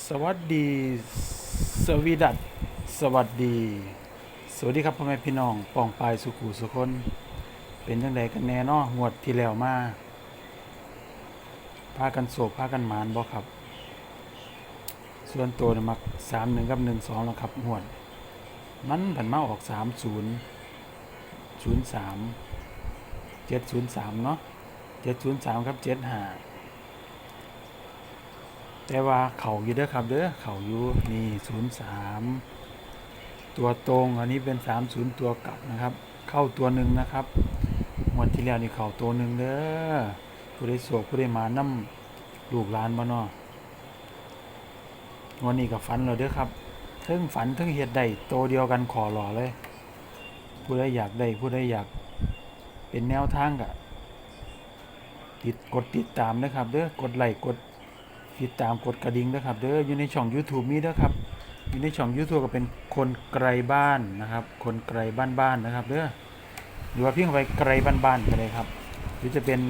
สวัสดี สวีดัตสวัสดี สวัสดีครับพ่อแม่พี่น้องปองปายสุขุสุคน เป็นจังไดกันแน่นาะงวดที่แล้วมาพากันโศกพากันหมานบ่ครับ ส่วนตัวเนี่ยมักสามหนึ่งกับหนึ่งสองแล้วครับงวด มันผันมาออกสามศูนย์ศูนย์สามเจ็ดศูนย์สามเนาะเจ็ดศูนย์สามครับเจ็ดห้า แต่ว่าเขาอยู่เด้อครับเด้อเขาอยู่นี่ศูนย์สามตัวตรงอันนี้เป็นสามศูนย์ตัวกลับนะครับ เข้าตัวหนึ่งนะครับงวันที่แล้วนี่เขาตัวหนึ่งเด้อผู้ได้โศกผู้ได้มานํลูกหลานบ่เนาวันนี้กับฝันเราเด้อครับเทั้งฝันเทั้งเฮ็ดได้โตเดียวกันขอหล่อเลย ผู้ใดอยากได้ผู้ใดอยากเป็นแนวทางกะติดกดติดตามนะครับเด้อกดไลค์กด ติดตามกดกระดิ่งด้ครับเด้ออยู่ในช่อง YouTube นี้ด้วยครับอยู่ในช่อง YouTube ก็เป็นคนไกลบ้านนะครับ คนไกลบ้านๆนะครับเด้อหรือว่าเพียงไปไกลบ้านๆก็ได้ครับ หรือจะเป็น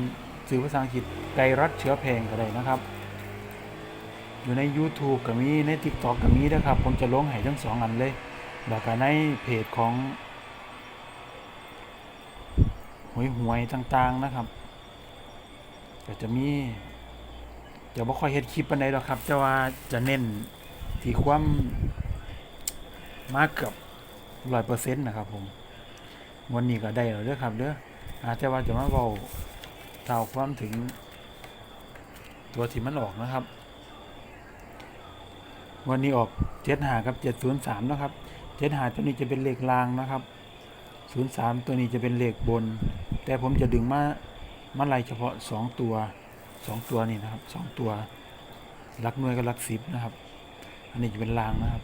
สื่อภาษาอังกฤษไกลรัฐเชื้อเพลงก็ได้นะครับ อยู่ใน YouTube ก็มีใน TikTok ก็มีนะครับ ผมจะลงให้ทั้งสองอันเลยแล้วก็ในเพจของหวยหวยๆต่างๆนะครับ ก็จะมี จะบ่ค่อยเฮ็ดคลิปปานใดหรอกครับ แต่ว่าจะเน้นที่ความมากเกือบร้อยเปอร์เซ็นต์นะครับ ผมวันนี้ก็ได้แล้วเด้อครับเด้ออาแต่ว่าจะมาเว้าเท่าความถึง ตัวที่มันออกนะครับ วันนี้ออกเจ็ดหากับเจ็ดศูนย์สามนะครับเจ็ดหาตัวนี้จะเป็นเลขรางนะครับศูนย์สามตัวนี้จะเป็นเลขบน แต่ผมจะดึงมามาไล่เฉพาะสองตัว สองตัวนี่นะครับสองตัวลักหน่วยกับลักสิบนะครับ อันนี้จะเป็นรางนะครับ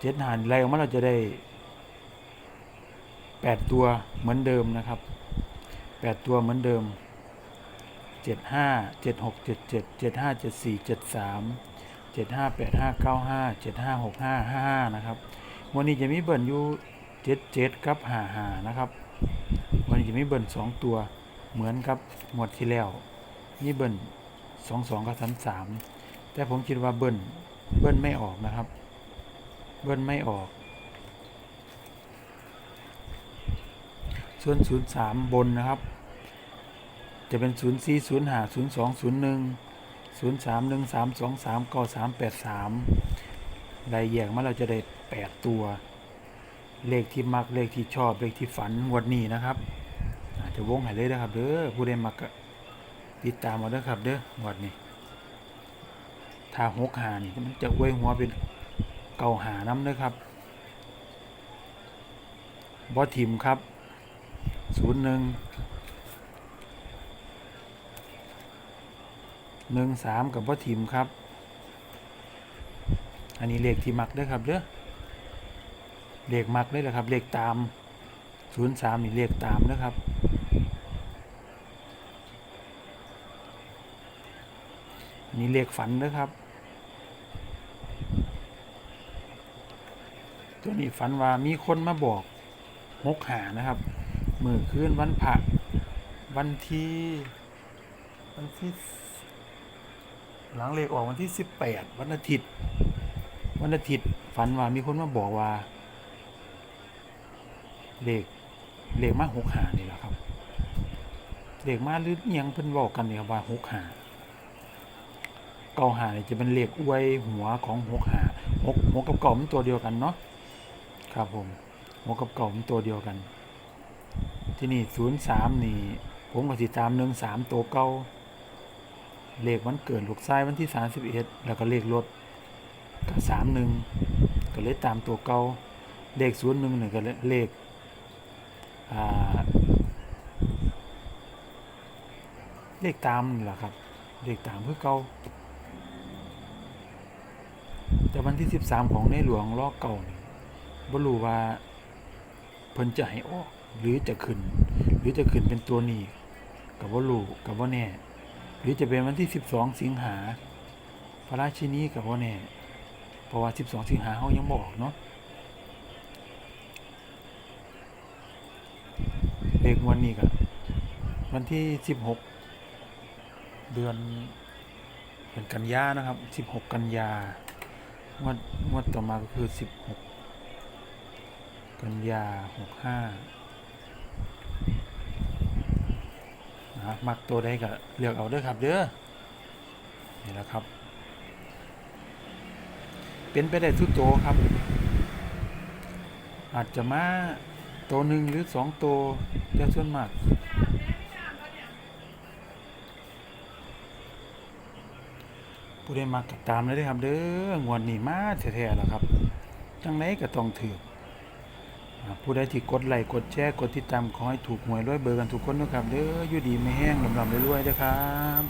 เจ็ดหารไล่ออกมาเราจะได้แปดตัวเหมือนเดิมนะครับแปดตัวเหมือนเดิมเจ็ดห้าเจ็ดหกเจ็ดเจ็ดเจ็ดห้าเจ็ดสี่เจ็ดสามเจ็ดห้าแปดห้าเก้าห้าเจ็ดห้าหกห้าห้าห้านะครับวันนี้จะมีเบิร์นอยู่เจ็ดเจ็ดกับห้าห้านะครับ วันนี้จะมีเบิร์นสองตัว เหมือนกับหมวดที่แล้วนี่เบิร์นสองสองกับสามสามแต่ผมคิดว่าเบิร์นเบิร์นไม่ออกนะครับ เบิร์นไม่ออก ส่วนศูนย์สามบนนะครับ จะเป็นศูนย์สี่ศูนย์ห้าศูนย์สองศูนย์หนึ่งศูนย์สามหนึ่งสามสองสามเก้าสามแปดสามรายแยกมาเราจะได้แปดตัว เลขที่มักเลขที่ชอบเลขที่ฝันงวดนี้นะครับ จะวงให้เลยนะครับเด้อผู้ใดมักก็ติดตามมาเด้อครับ เด้องวดนี้ถ้าหกหานี่มันจะอวยหัวเป็นเก่าหาน้ำเด้อครับบอทิมครับศูนย์หนึ่งหนึ่งสามกับบอทิมครับ อันนี้เลขที่มักเด้อครับเด้อเลขมักเลยแหละครับ เลขตามศูนย์สามนี่เลขตามนะครับ นนี้เลขฝันนะครับ ตัวนี้ฝันว่ามีคนมาบอกหกหานะครับ มือคืนวันพระวันที่วันที่หลังเลขออกวันที่สิบแปดวันอาทิตย์ วันอาทิตย์ฝันว่ามีคนมาบอกว่า เลขเลขมาหกหานี่แหละครับเลขมาหรืออิหยังเพิ่นบอกกันเนี่ครับว่าหกหา เก้าหานี่จะเป็นเหลขอวยหัวของหกหาหกหกกับเก่ามันตัวเดียวกันเนาะครับผมหกกับเก่ามันตัวเดียวกัน ที่นี่ศูนย์สามนี่ ผมก็สิตามหนึ่งสามตัวเก้าเลขวันเกิดลูกชายวันที่สามสิบเอ็ดแล้วก็เลขรถก็สามหนึ่งก็เลยตามตัวเก่าเลขศูนย์หนึ่งหนึ่งก็เลขอ่าเลขตามนี่แหละครับ เลขตามเพื่อเก่า แต่วันที่สิบสามของในหลวงลอกเก่านี่บ่รู้ว่าเพิ่นจะให้ออก หรือจะขึ้น หรือจะขึ้นเป็นตัวนี้กับว่ารู้กับว่าแน่ หรือจะเป็นวันที่12สิงหาพระราชินีกับว่าแน่เพราะว่า12สิงหาเขายังบอกเนาะเลขวันนี้ก็วันที่16เดือนเดือนเป็นกันยานะครับ16กันยา งวดงวดต่อมาก็คือ16กันยา65นะครับมักตัวใดก็เลือกเอาเด้อครับเด้อนี่แหละครับ เป็นไปได้ทุกตัวครับ อาจจะมาตัวหนึ่งหรือสองตัวแต่ส่วนมาก ผู้ได้มากตามเลยด้ครับ เด้องวดนี้มาแท้ๆแล้วครับจังไหนก็ต้องถือผู้ใดที่กดไลค์กดแชร์กดติดตามขอให้ถูกหวยรวยเบอร์กันทุกคนนะครับเด้ออยู่ดีไม่แห้งลำลำรวยๆนะครับ